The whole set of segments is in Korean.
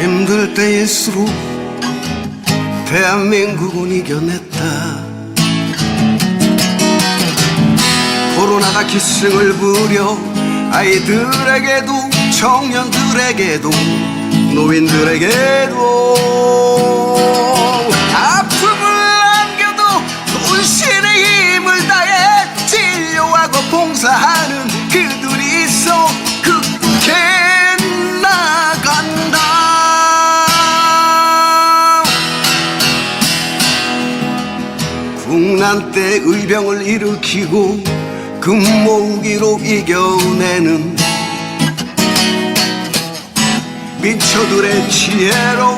힘들 때일수록 대한민국은 이겨냈다. 코로나가 기승을 부려 아이들에게도 청년들에게도 노인들에게도 국난 때 의병을 일으키고 금모으기로 이겨내는 미처들의 지혜로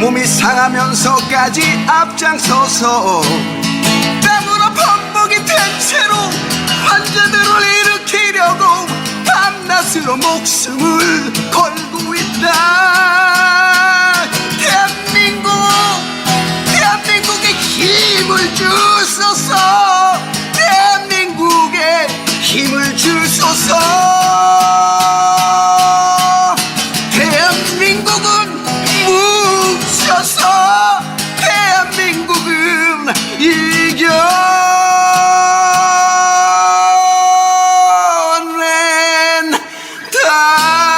몸이 상하면서까지 앞장서서 땀으로 범벅이 된 채로 환자들을 일으키려고 밤낮으로 목숨을 걸고 있다. 대한민국 대한민국의 힘을 주 ah